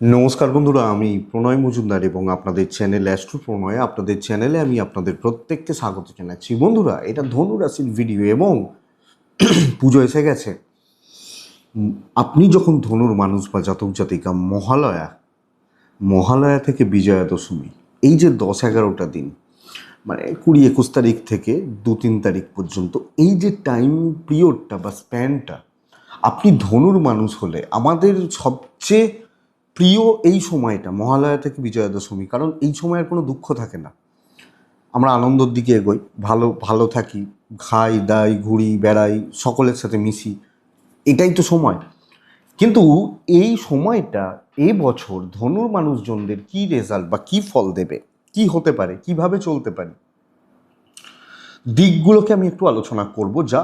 নমস্কার বন্ধুরা, আমি প্রণয় মজুমদার এবং আপনাদের চ্যানেল অ্যাস্ট্রো প্রণয়। আপনাদের চ্যানেলে আমি আপনাদের প্রত্যেককে স্বাগত জানাচ্ছি। বন্ধুরা, এটা ধনু রাশির ভিডিও এবং পুজো এসে গেছে। আপনি যখন ধনুর মানুষ বা জাতক জাতিকা মহালয়া মহালয়া থেকে বিজয়া দশমী, এই যে দশ এগারোটা দিন মানে কুড়ি একুশ তারিখ থেকে দু তিন তারিখ পর্যন্ত, এই যে টাইম পিরিয়ডটা বা স্প্যানটা আপনি ধনুর মানুষ হলে আমাদের সবচেয়ে প্রিয় এই সময়টা, মহালয়া থেকে বিজয়া দশমী কারণ এই সময়ের কোনো দুঃখ থাকে না। আমরা আনন্দর দিকে এগোই, ভালো ভালো থাকি, খাই, দাই, ঘুরি, বেড়াই, সকলের সাথে মিশি, এটাই তো সময়। কিন্তু এই সময়টা, এ বছর ধনুর মানুষজনদের কি রেজাল্ট বা কি ফল দেবে, কি হতে পারে, কীভাবে চলতে পারে, দিকগুলোকে আমি একটু আলোচনা করব যা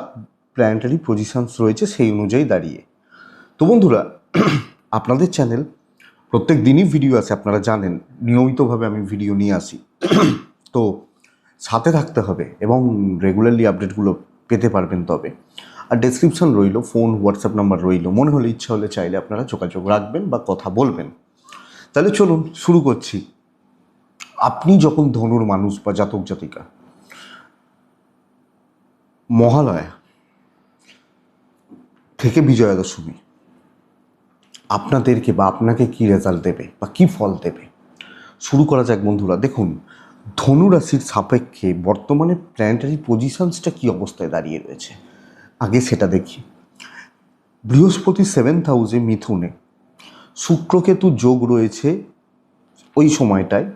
প্ল্যানেটারি পজিশনস রয়েছে সেই অনুযায়ী দাঁড়িয়ে। তো বন্ধুরা, আপনাদের চ্যানেল প্রত্যেক দিনই ভিডিও আছে, আপনারা জানেন। নিয়মিতভাবে আমি ভিডিও নিয়ে আসি। তো সাথে থাকতে হবে এবং রেগুলারলি আপডেটগুলো পেতে পারবেন তবে। আর ডেসক্রিপশন রইল ফোন হোয়াটসঅ্যাপ নাম্বার রইল। মনে হলে, ইচ্ছা হলে চাইলে আপনারা যোগাযোগ রাখবেন বা কথা বলবেন। তাহলে চলুন, শুরু করছি। আপনি যখন ধনুর মানুষ বা জাতক জাতিকা, মহালয়া থেকে বিজয়া দশমী আপনাদেরকে বা আপনাকে কি রেজাল্ট দেবে বা কি ফল দেবে? শুরু করা যাক বন্ধুরা, দেখুন, ধনু রাশির সাপেক্ষে বর্তমানে প্ল্যানেটারি পজিশনসটা কি অবস্থায় দাঁড়িয়ে রয়েছে? আগে সেটা দেখি। বৃহস্পতি সেভেন্থ হাউসে মিথুনে, শুক্রকেতু যোগ রয়েছে ওই সময়টায়,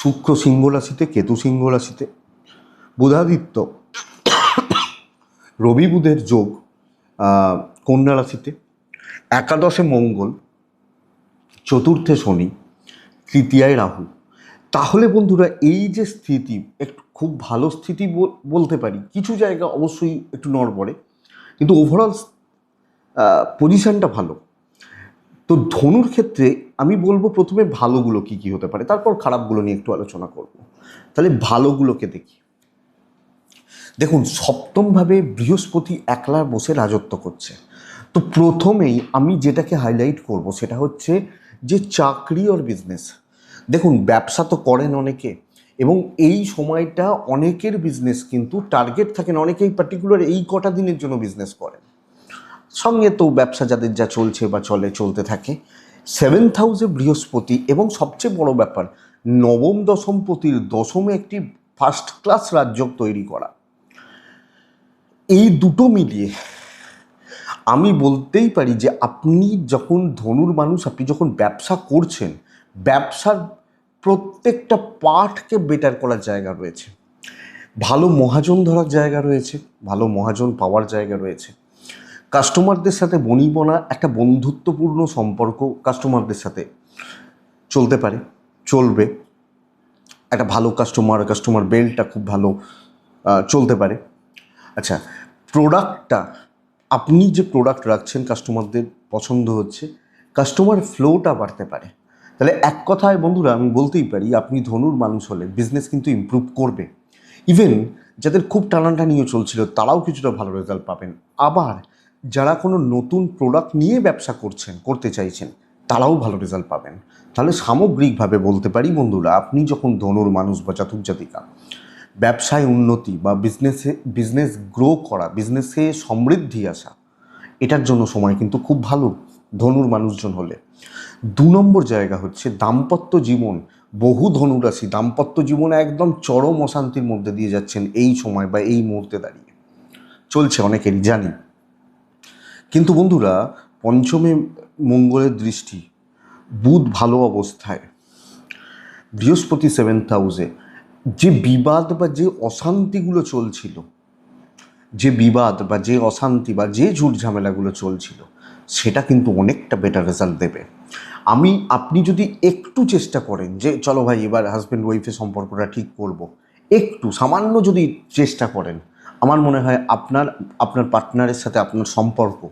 শুক্র সিংহ রাশিতে, কেতু সিংহ রাশিতে, বুধাদিত্য, রবি বুধের যোগ কন্যা রাশিতে একাদশে মঙ্গল, চতুর্থে শনি, তৃতীয়ায় রাহু। তাহলে বন্ধুরা, এই যে স্থিতি, একটু খুব ভালো স্থিতি বলতে পারি। কিছু জায়গা অবশ্যই একটু নড়বড়ে। কিন্তু ওভারঅল পজিশানটা ভালো। তো ধনুর ক্ষেত্রে আমি বলব প্রথমে ভালোগুলো কি কি হতে পারে? তারপর খারাপগুলো নিয়ে একটু আলোচনা করব। তাহলে ভালোগুলোকে দেখি। দেখুন, সপ্তমভাবে বৃহস্পতি একলা বসে রাজত্ব করছে। তো প্রথমেই আমি যেটাকে হাইলাইট করব সেটা হচ্ছে যে চাকরি ওর বিজনেস দেখুন, ব্যবসা তো করেন অনেকে এবং এই সময়টা অনেকের বিজনেস কিন্তু টার্গেট থাকেন অনেকেই পার্টিকুলার এই কটা দিনের জন্য বিজনেস করেন। সঙ্গে তো ব্যবসা যাদের যা চলছে বা চলে, চলতে থাকে। সেভেন্থ হাউসে বৃহস্পতি এবং সবচেয়ে বড় ব্যাপার, নবম দশমপতির দশমে একটি ফার্স্ট ক্লাস রাজ্য তৈরি করা। এই দুটো মিলিয়ে আমি বলতেই পারি যে আপনি যখন ধনুর মানুষ, আপনি যখন ব্যবসা করছেন, ব্যবসার প্রত্যেকটা পার্টকে বেটার করার জায়গা রয়েছে। ভালো মহাজন ধরার জায়গা রয়েছে, ভালো মহাজন পাওয়ার জায়গা রয়েছে। কাস্টমারদের সাথে বনিবনা একটা বন্ধুত্বপূর্ণ সম্পর্ক কাস্টমারদের সাথে চলতে পারে, চলবে। একটা ভালো কাস্টমার কাস্টমার বেল্টটা খুব ভালো চলতে পারে। আচ্ছা প্রোডাক্টটা আপনি যে প্রোডাক্ট রাখছেন কাস্টমারদের পছন্দ হচ্ছে কাস্টমার ফ্লোটা বাড়তে পারে। তাহলে এক কথায় বন্ধুরা, আমি বলতেই পারি, আপনি ধনুর মানুষ হলে বিজনেস কিন্তু ইমপ্রুভ করবে। ইভেন যাদের খুব টানাটানিও চলছিল, তারাও কিছুটা ভালো রেজাল্ট পাবেন। আবার যারা কোনো নতুন প্রোডাক্ট নিয়ে ব্যবসা করছেন, করতে চাইছেন, তারাও ভালো রেজাল্ট পাবেন। তাহলে সামগ্রিকভাবে বলতে পারি বন্ধুরা, আপনি যখন ধনুর মানুষ বা জাতক ব্যবসায় উন্নতি বা বিজনেসে বিজনেস গ্রো করা বিজনেসে সমৃদ্ধি আসা, এটার জন্য সময় কিন্তু খুব ভালো, ধনুর মানুষজন হলে। দু নম্বর জায়গা হচ্ছে দাম্পত্য জীবন। বহু ধনুরাশি দাম্পত্য জীবনে একদম চরম অশান্তির মধ্যে দিয়ে যাচ্ছেন এই সময় বা এই মুহূর্তে দাঁড়িয়ে। চলছে অনেকেরই, জানি। কিন্তু বন্ধুরা, পঞ্চমে মঙ্গলের দৃষ্টি, বুধ ভালো অবস্থায়, বৃহস্পতি সেভেন্থ হাউসে যে বিবাদ বা যে অশান্তিগুলো চলছিল, যে বিবাদ বা যে অশান্তি বা যে ঝুট ঝামেলাগুলো চলছিল, সেটা কিন্তু অনেকটা বেটার রেজাল্ট দেবে আমি, আপনি যদি একটু চেষ্টা করেন যে, চলো ভাই, এবার হাজব্যান্ড ওয়াইফের সম্পর্কটা ঠিক করব। একটু, সামান্য যদি চেষ্টা করেন, আমার মনে হয় আপনার আপনার পার্টনারের সাথে আপনার সম্পর্ক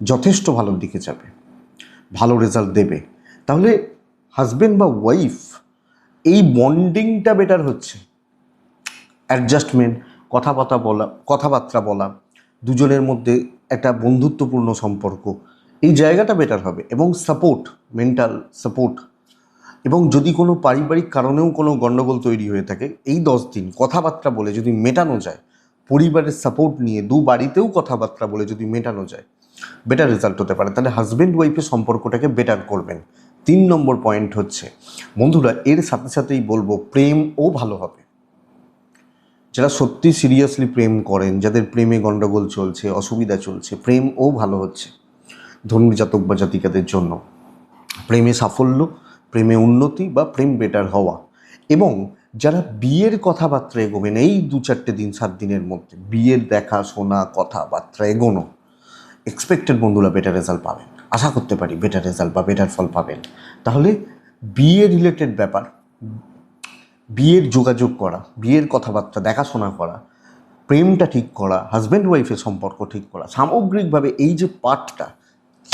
যথেষ্ট ভালোর দিকে যাবে, ভালো রেজাল্ট দেবে তাহলে হাজব্যান্ড বা ওয়াইফ এই বন্ডিংটা বেটার হচ্ছে। অ্যাডজাস্টমেন্ট কথাবার্তা বলা কথাবার্তা বলা, দুজনের মধ্যে একটা বন্ধুত্বপূর্ণ সম্পর্ক, এই জায়গাটা বেটার হবে এবং সাপোর্ট মেন্টাল সাপোর্ট এবং যদি কোনো পারিবারিক কারণেও কোনো গণ্ডগোল তৈরি হয়ে থাকে, এই দশ দিন কথাবার্তা বলে যদি মেটানো যায়, পরিবারের সাপোর্ট নিয়ে দু বাড়িতেও কথাবার্তা বলে যদি মেটানো যায় বেটার রেজাল্ট হতে পারে। তাহলে হাজব্যান্ড ওয়াইফের সম্পর্কটাকে বেটার করবেন। তিন নম্বর পয়েন্ট হচ্ছে, বন্ধুরা, এর সাথে সাথেই বলব প্রেমও ভালো হবে। যারা সত্যি সিরিয়াসলি প্রেম করেন, যাদের প্রেমে গণ্ডগোল চলছে, অসুবিধা চলছে প্রেমও ভালো হচ্ছে ধর্মী জাতক বা জাতিকাদের জন্য। প্রেমে সাফল্য, প্রেমে উন্নতি বা প্রেম বেটার হওয়া। এবং যারা বিয়ের কথাবার্তা এগোবেন, এই দু চারটে দিন, সাত দিনের মধ্যে, বিয়ের দেখা, শোনা, কথাবার্তা এগোনো এক্সপেক্টেড বন্ধুরা বেটার রেজাল্ট পাবেন। আশা করতে পারি বেটার রেজাল্ট বা বেটার ফল পাবেন। তাহলে বিয়ে রিলেটেড ব্যাপার বিয়ের যোগাযোগ করা বিয়ের কথাবার্তা, দেখাশোনা করা, প্রেমটা ঠিক করা হাজব্যান্ড ওয়াইফের সম্পর্ক ঠিক করা, সামগ্রিকভাবে এই যে পার্টটা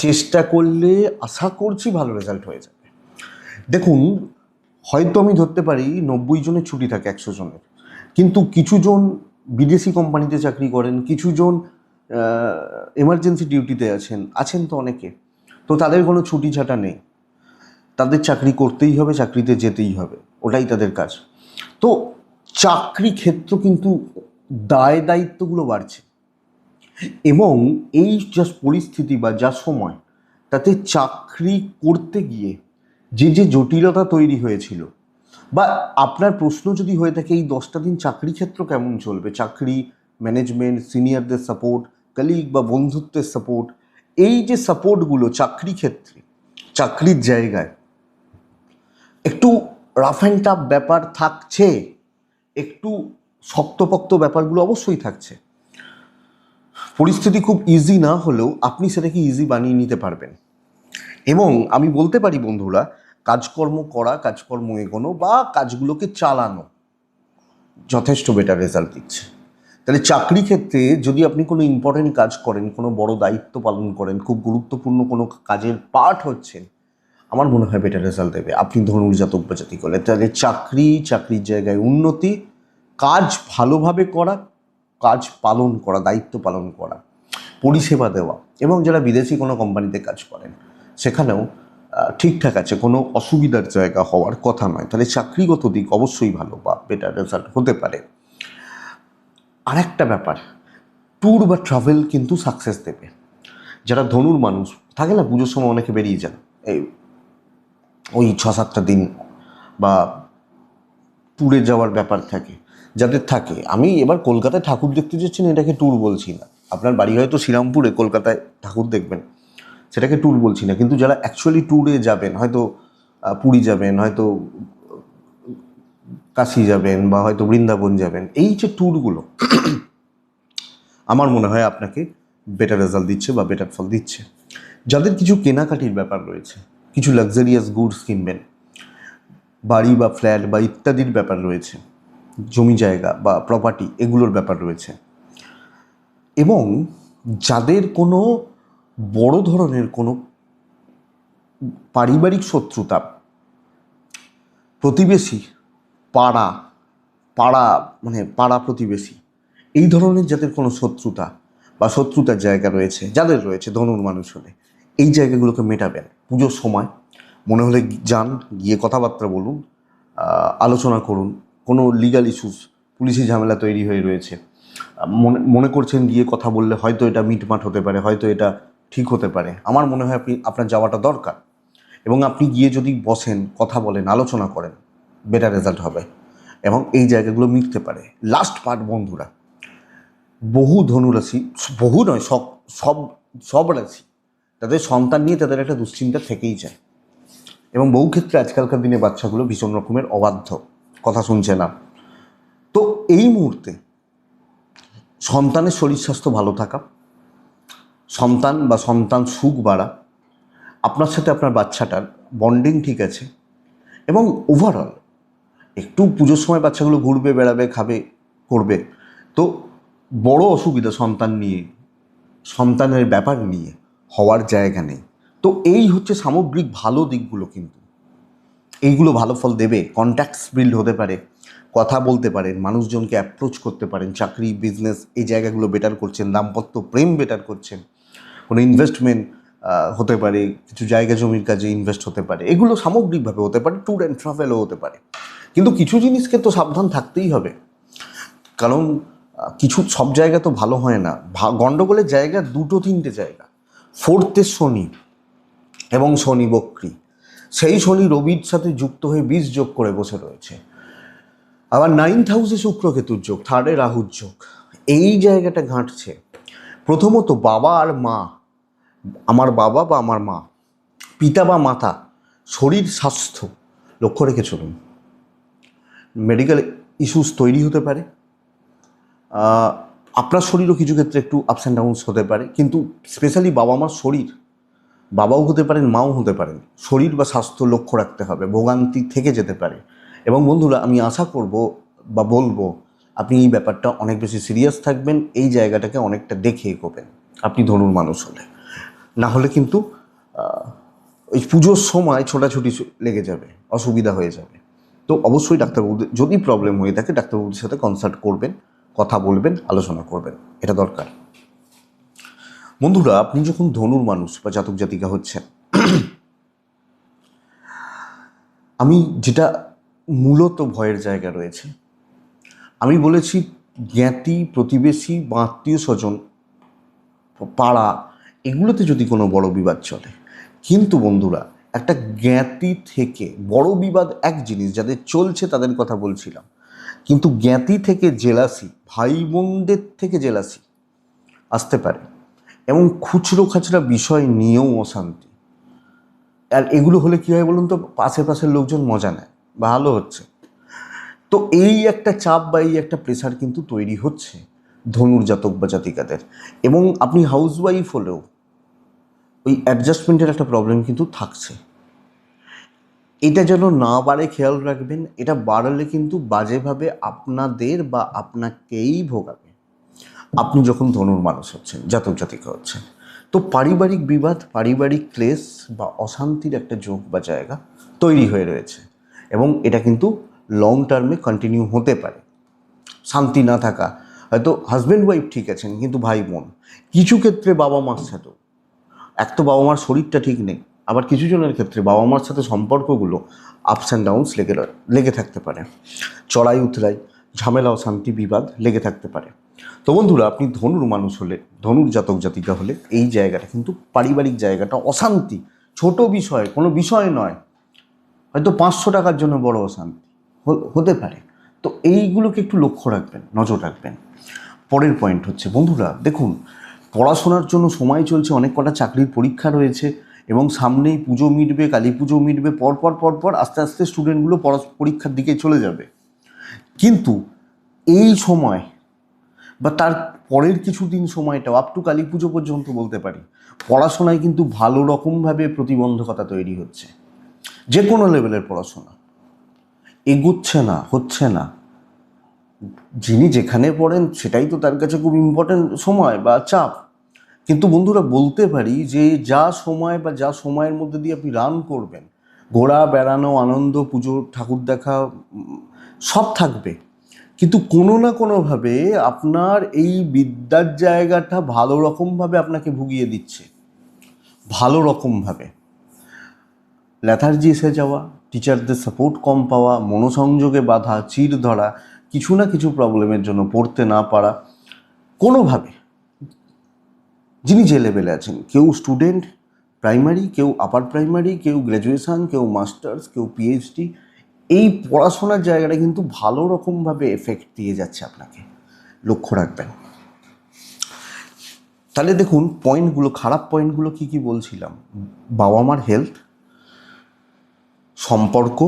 চেষ্টা করলে আশা করছি ভালো রেজাল্ট হয়ে যাবে। দেখুন, হয়তো আমি ধরতে পারি নব্বই জনের ছুটি থাকে একশো জনের, কিন্তু কিছু জন বিদেশি কোম্পানিতে চাকরি করেন কিছু জন এমার্জেন্সি ডিউটিতে আছেন আছেন তো অনেকে। তো তাদের কোনো ছুটি ছাটা নেই। তাদের চাকরি করতেই হবে, চাকরিতে যেতেই হবে। ওটাই তাদের কাজ। তো চাকরি ক্ষেত্র কিন্তু দায় দায়িত্বগুলো বাড়ছে। এবং এই যা পরিস্থিতি বা যা সময়, তাতে চাকরি করতে গিয়ে যে যে জটিলতা তৈরি হয়েছিল, বা আপনার প্রশ্ন যদি হয়ে থাকে, এই দশটা দিন চাকরি ক্ষেত্র কেমন চলবে? চাকরি ম্যানেজমেন্ট সিনিয়রদের সাপোর্ট কলিগ বা বন্ধুত্বের সাপোর্ট এই যে সাপোর্টগুলো চাকরি ক্ষেত্রে, চাকরির জায়গায়, একটু রাফ অ্যান্ড টাফ ব্যাপার থাকছে, একটু শক্তপোক্ত ব্যাপারগুলো অবশ্যই থাকছে। পরিস্থিতি খুব ইজি না হলেও আপনি সেটাকে ইজি বানিয়ে নিতে পারবেন। এবং আমি বলতে পারি বন্ধুরা, কাজকর্ম করা, কাজকর্ম এগোনো বা কাজগুলোকে চালানো যথেষ্ট বেটার রেজাল্ট দিচ্ছে। তাহলে চাকরি ক্ষেত্রে যদি আপনি কোনো ইম্পর্টেন্ট কাজ করেন, কোনো বড় দায়িত্ব পালন করেন, খুব গুরুত্বপূর্ণ কোনো কাজের পার্ট হচ্ছেন, আমার মনে হয় বেটার রেজাল্ট দেবে। আপনি ধনুর জাতক জাতি করলে তাহলে চাকরি, চাকরির জায়গায় উন্নতি, কাজ ভালোভাবে করা, কাজ পালন করা, দায়িত্ব পালন করা, পরিষেবা দেওয়া, এবং যারা বিদেশি কোনো কোম্পানিতে কাজ করেন, সেখানেও ঠিকঠাক আছে, কোনো অসুবিধার জায়গা হওয়ার কথা নয়। তাহলে চাকরিগত দিক অবশ্যই ভালো বা বেটার রেজাল্ট হতে পারে। আরেকটা ব্যাপার ট্যুর বা ট্রাভেল কিন্তু সাকসেস দেবে। যারা ধনুর মানুষ, থাকে না পুজোর সময় অনেকে বেরিয়ে যান। এই ওই ছ সাতটা দিন বা ট্যুরে যাওয়ার ব্যাপার থাকে, যাদের থাকে। আমি এবার কলকাতায় ঠাকুর দেখতে যাচ্ছি না, এটাকে ট্যুর বলছি না। আপনার বাড়ি হয়তো শ্রীরামপুরে কলকাতায় ঠাকুর দেখবেন, সেটাকে ট্যুর বলছি না। কিন্তু যারা অ্যাকচুয়ালি ট্যুরে যাবেন, হয়তো পুরী যাবেন, হয়তো কাশি যাবেন বা হয়তো বৃন্দাবন যাবেন, এই যে ট্যুরগুলো আমার মনে হয় আপনাকে বেটার রেজাল্ট দিচ্ছে বা বেটার ফল দিচ্ছে। যাদের কিছু কেনাকাটির ব্যাপার রয়েছে, কিছু লাক্সারিয়াস গুডস কিনবেন, বাড়ি বা ফ্ল্যাট বা ইত্যাদির ব্যাপার রয়েছে, জমি জায়গা বা প্রপার্টি এগুলোর ব্যাপার রয়েছে। এবং যাদের কোনো বড় ধরনের কোনো পারিবারিক শত্রুতা, প্রতিবেশী পাড়া পাড়া মানে পাড়া প্রতিবেশী। এই ধরনের যাদের কোনো শত্রুতা বা শত্রুতার জায়গা রয়েছে, যাদের রয়েছে ধনুর মানুষ হলে, এই জায়গাগুলোকে মেটাবেন। পুজোর সময় মনে হলে যান, গিয়ে কথাবার্তা বলুন আলোচনা করুন। কোনো লিগাল ইস্যুস পুলিশি ঝামেলা তৈরি হয়ে রয়েছে। মনে মনে করছেন গিয়ে কথা বললে হয়তো এটা মিটমাট হতে পারে, হয়তো এটা ঠিক হতে পারে। আমার মনে হয় আপনি, আপনার যাওয়াটা দরকার। এবং আপনি গিয়ে যদি বসেন, কথা বলেন, আলোচনা করেন বেটার রেজাল্ট হবে এবং এই জায়গাগুলো মিটতে পারে। লাস্ট পার্ট বন্ধুরা, বহু ধনুরাশি, বহু নয়, সব সব সব রাশি তাদের সন্তান নিয়ে তাদের একটা দুশ্চিন্তা থেকেই যায়। এবং বহু ক্ষেত্রে আজকালকার দিনে বাচ্চাগুলো ভীষণ রকমের অবাধ্য, কথা শুনছে না তো এই মুহূর্তে সন্তানের শরীর স্বাস্থ্য ভালো থাকা, সন্তান বা সন্তান সুখ বাড়া, আপনার সাথে আপনার বাচ্চাটার বন্ডিং ঠিক আছে এবং ওভারঅল একটু পুজোর সময় বাচ্চাগুলো ঘুরবে, বেড়াবে, খাবে, করবে। তো বড় অসুবিধা সন্তান নিয়ে, সন্তানের ব্যাপার নিয়ে, হওয়ার জায়গা নেই। তো এই হচ্ছে সামগ্রিক ভালো দিকগুলো কিন্তু। এইগুলো ভালো ফল দেবে কন্ট্যাক্টস বিল্ড হতে পারে, কথা বলতে পারেন, মানুষজনকে অ্যাপ্রোচ করতে পারেন, চাকরি বিজনেস এই জায়গাগুলো বেটার করছেন, দাম্পত্য প্রেম বেটার করছেন। কোনো ইনভেস্টমেন্ট হতে পারে, কিছু জায়গা জমির কাজে ইনভেস্ট হতে পারে। এগুলো সামগ্রিকভাবে হতে পারে ট্যুর অ্যান্ড ট্রাভেলও হতে পারে। কিন্তু কিছু জিনিসকে তো সাবধান থাকতেই হবে। কারণ কিছু সব জায়গা তো ভালো হয় না। গন্ডগোলের জায়গা দুটো তিনটে জায়গা। ফোর্থের শনি এবং শনি বক্রী। সেই শনি রবির সাথে যুক্ত হয়ে বীজ যোগ করে বসে রয়েছে। আবার নাইন্থ হাউসে শুক্রকেতুর যোগ থার্ডে রাহুর যোগ। এই জায়গাটা ঘাঁটছে। প্রথমত বাবা আর মা, আমার বাবা বা আমার মা, পিতা বা মাতা, শরীর স্বাস্থ্য লক্ষ্য রেখে চলুন। মেডিকেল ইস্যুস তৈরি হতে পারে। আপনার শরীরও কিছু ক্ষেত্রে একটু আপস অ্যান্ড ডাউনস হতে পারে, কিন্তু স্পেশালি বাবা মার শরীর, বাবাও হতে পারেন, মাও হতে পারেন। শরীর বা স্বাস্থ্য লক্ষ্য রাখতে হবে, ভোগান্তি থেকে যেতে পারে। এবং বন্ধুরা, আমি আশা করব বা বলব, আপনি এই ব্যাপারটা অনেক বেশি সিরিয়াস থাকবেন, এই জায়গাটাকে অনেকটা দেখে এগোবেন। আপনি ধরুন মানুষ হলে। না হলে কিন্তু ওই পুজোর সময় ছোটাছুটি লেগে যাবে, অসুবিধা হয়ে যাবে। তো অবশ্যই ডাক্তারবাবুদের, যদি প্রবলেম হয়ে থাকে, ডাক্তারবাবুদের সাথে কনসাল্ট করবেন, কথা বলবেন, আলোচনা করবেন। এটা দরকার। বন্ধুরা, আপনি যখন ধনুর মানুষ বা জাতক জাতিকা হচ্ছেন, আমি যেটা মূলত ভয়ের জায়গা রয়েছে, আমি বলেছি জ্ঞাতি, প্রতিবেশী বা আত্মীয় স্বজন, পাড়া, এগুলোতে যদি কোনো বড় বিবাদ চলে, কিন্তু বন্ধুরা একটা জ্ঞাতি থেকে বড় বিবাদ এক জিনিস, যাদের চলছে তাদের কথা বলছিলাম। কিন্তু জ্ঞাতি থেকে জেলাসি ভাই বোনদের থেকে জেলাসি আসতে পারে। এবং খুচরো খাচরা বিষয় নিয়েও অশান্তি। আর এগুলো হলে কী হয় বলুন তো? পাশে পাশের লোকজন মজা নেয়, ভালো হচ্ছে। তো এই একটা চাপ বা এই একটা প্রেশার কিন্তু তৈরি হচ্ছে ধনুর জাতক বা জাতিকাদের। এবং আপনি হাউসওয়াইফ হলেও ওই অ্যাডজাস্টমেন্টের একটা প্রবলেম কিন্তু থাকছে। এটা যেন না বাড়ে, খেয়াল রাখবেন, এটা বাড়ালে কিন্তু বাজেভাবে আপনাদের বা আপনাকেই ভোগাবে। আপনি যখন ধনুর মানুষ হচ্ছেন, জাতক জাতিকা হচ্ছেন, তো পারিবারিক বিবাদ, পারিবারিক ক্লেশ বা অশান্তির একটা যোগ বা জায়গা তৈরি হয়ে রয়েছে এবং এটা কিন্তু লং টার্মে কন্টিনিউ হতে পারে। শান্তি না থাকা, হয়তো হাজব্যান্ড ওয়াইফ ঠিক আছেন, কিন্তু ভাই বোন কিছু ক্ষেত্রে বাবা মার সাথেও এক তো বাবা মার শরীরটা ঠিক নেই, আবার কিছু জনের ক্ষেত্রে বাবা মার সাথে সম্পর্কগুলো আপস অ্যান্ড ডাউনস লেগে লেগে থাকতে পারে। চড়াই উতরাই, ঝামেলা ও শান্তি বিবাদ লেগে থাকতে পারে। তো বন্ধুরা, আপনি ধনুর মানুষ হলে, ধনুর জাতক জাতিকা হলে এই জায়গাটা কিন্তু পারিবারিক জায়গাটা অশান্তি। ছোট বিষয়, কোনো বিষয় নয়। হয়তো পাঁচশো টাকার জন্য বড় অশান্তি হতে পারে। তো এইগুলোকে একটু লক্ষ্য রাখবেন, নজর রাখবেন। পরের পয়েন্ট হচ্ছে, বন্ধুরা, দেখুন পড়াশোনার জন্য সময় চলছে, অনেক কটা চাকরির পরীক্ষা রয়েছে এবং সামনেই পুজো মিটবে, কালী পুজো মিটবে পরপর পরপর আস্তে আস্তে স্টুডেন্টগুলো পরীক্ষার দিকে চলে যাবে। কিন্তু এই সময় বা তার পরের কিছু দিন সময়টাও আপ টু কালী পুজো পর্যন্ত বলতে পারি, পড়াশোনায় কিন্তু ভালো রকমভাবে প্রতিবন্ধকতা তৈরি হচ্ছে। যে কোনো লেভেলের পড়াশোনা। এগুচ্ছে না, হচ্ছে না। যিনি যেখানে পড়েন সেটাই তো তার কাছে খুব ইম্পর্টেন্ট সময় বা চাপ। কিন্তু বন্ধুরা, বলতে পারি যে যা সময় বা যা সময়ের মধ্যে দিয়ে আপনি রান করবেন, ঘোরা, বেড়ানো, আনন্দ, পুজো, ঠাকুর দেখা, সব থাকবে। কিন্তু কোনো না কোনোভাবে আপনার এই বিদ্যার জায়গাটা ভালো রকমভাবে আপনাকে ভুগিয়ে দিচ্ছে। ভালো রকমভাবে। ল্যাথার্জি এসে যাওয়া টিচারদের সাপোর্ট কম পাওয়া, মনোসংযোগে বাধা চির ধরা কিছু না কিছু প্রবলেমের জন্য পড়তে না পারা, কোনোভাবে যিনি যে লেভেলে আছেন, কেউ স্টুডেন্ট প্রাইমারি কেউ আপার প্রাইমারি কেউ গ্র্যাজুয়েশান কেউ মাস্টার্স কেউ পিএইচডি এই পড়াশোনার জায়গাটা কিন্তু ভালো রকমভাবে এফেক্ট দিয়ে যাচ্ছে আপনাকে। লক্ষ্য রাখবেন। তাহলে দেখুন পয়েন্টগুলো খারাপ পয়েন্টগুলো কি কি বলছিলাম? বাবা মার হেলথ সম্পর্ক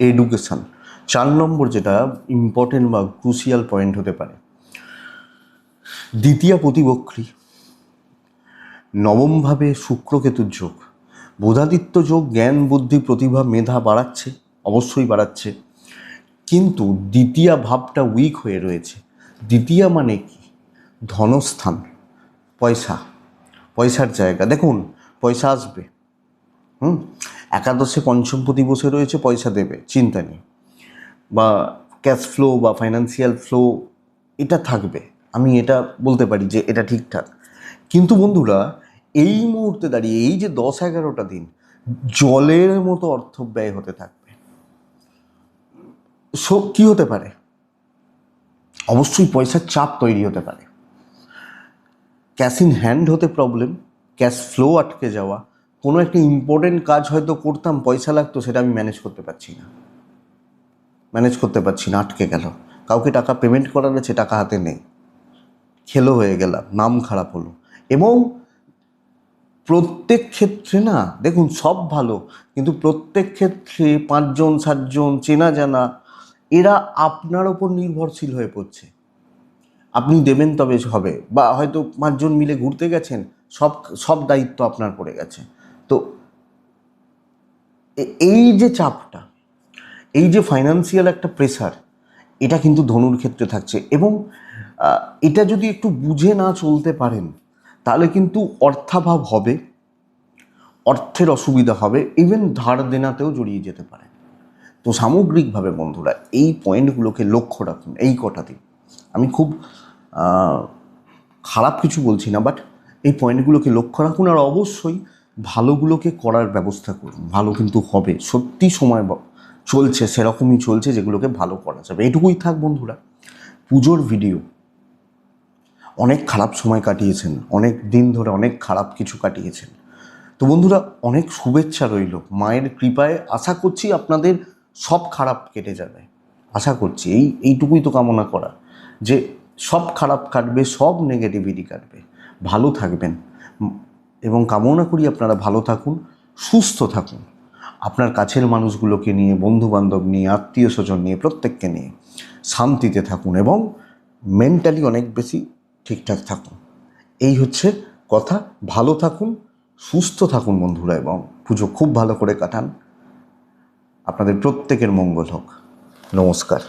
এডুকেশন চার নম্বর যেটা ইম্পর্টেন্ট বা ক্রুশিয়াল পয়েন্ট হতে পারে। দ্বিতীয় প্রতিবক্রী নবমভাবে শুক্রকেতুর যোগ। বোধাদিত্য যোগ জ্ঞান, বুদ্ধি, প্রতিভা, মেধা বাড়াচ্ছে, অবশ্যই বাড়াচ্ছে। কিন্তু দ্বিতীয় ভাবটা উইক হয়ে রয়েছে। দ্বিতীয় মানে কি? ধনস্থান, পয়সা, পয়সার জায়গা। দেখুন, পয়সা আসবে। হুম? একাদশে পঞ্চমপতি বসে রয়েছে, পয়সা দেবে, চিন্তা নেই। বা ক্যাশ ফ্লো বা ফাইন্যান্সিয়াল ফ্লো এটা থাকবে। আমি এটা বলতে পারি যে এটা ঠিকঠাক। কিন্তু বন্ধুরা, এই মুহূর্তে দাঁড়িয়ে, এই যে দশ এগারোটা দিন, জলের মতো অর্থ ব্যয় হতে থাকবে। সো, কী হতে পারে? অবশ্যই পয়সার চাপ তৈরি হতে পারে। ক্যাশ ইন হ্যান্ড হতে প্রবলেম, ক্যাশ ফ্লো আটকে যাওয়া, কোনো একটা ইম্পর্টেন্ট কাজ হয়তো করতাম, পয়সা লাগতো, সেটা আমি ম্যানেজ করতে পারছি না। ম্যানেজ করতে পারছি না, আটকে গেল। কাউকে টাকা পেমেন্ট করার আছে টাকা হাতে নেই। খেলো হয়ে গেলাম, নাম খারাপ হলো। এবং প্রত্যেক ক্ষেত্রে না, দেখুন সব ভালো, কিন্তু প্রত্যেক ক্ষেত্রে পাঁচজন, সাতজন, চেনা জানা, এরা আপনার ওপর নির্ভরশীল হয়ে পড়ছে। আপনি দেবেন তবে হবে, বা হয়তো পাঁচজন মিলে ঘুরতে গেছেন, সব সব দায়িত্ব আপনার পড়ে গেছে। তো এই যে চাপটা এই যে ফাইন্যান্সিয়াল একটা প্রেসার এটা কিন্তু ধনুর ক্ষেত্রে থাকছে এবং এটা যদি একটু বুঝে না চলতে পারেন, তাহলে কিন্তু অর্থাভাব হবে, অর্থের অসুবিধা হবে ইভেন ধার দেনাতেও জড়িয়ে যেতে পারে। তো সামগ্রিকভাবে বন্ধুরা, এই পয়েন্টগুলোকে লক্ষ্য রাখুন, এই কটা দিন আমি খুব খারাপ কিছু বলছি না বাট এই পয়েন্টগুলোকে লক্ষ্য রাখুন আর অবশ্যই ভালোগুলোকে করার ব্যবস্থা করুন। ভালো কিন্তু হবে, সত্যি সময় চলছে, সেরকমই চলছে যেগুলোকে ভালো করা যাবে। এটুকুই থাক বন্ধুরা। পুজোর ভিডিও অনেক খারাপ সময় কাটিয়েছেন, অনেক দিন ধরে অনেক খারাপ কিছু কাটিয়েছেন। তো বন্ধুরা, অনেক শুভেচ্ছা রইল। মায়ের কৃপায় আশা করছি আপনাদের সব খারাপ কেটে যাবে। আশা করছি, এই, এইটুকুই তো কামনা করা, যে সব খারাপ কাটবে, সব নেগেটিভিটি কাটবে। ভালো থাকবেন। এবং কামনা করি আপনারা ভালো থাকুন, সুস্থ থাকুন। আপনার কাছের মানুষগুলোকে নিয়ে, বন্ধুবান্ধব নিয়ে আত্মীয় স্বজন নিয়ে, প্রত্যেককে নিয়ে শান্তিতে থাকুন এবং মেন্টালি অনেক বেশি ঠিকঠাক থাকুন। এই হচ্ছে কথা। ভালো থাকুন, সুস্থ থাকুন বন্ধুরা এবং পুজো খুব ভালো করে কাটান। আপনাদের প্রত্যেকের মঙ্গল হোক। নমস্কার।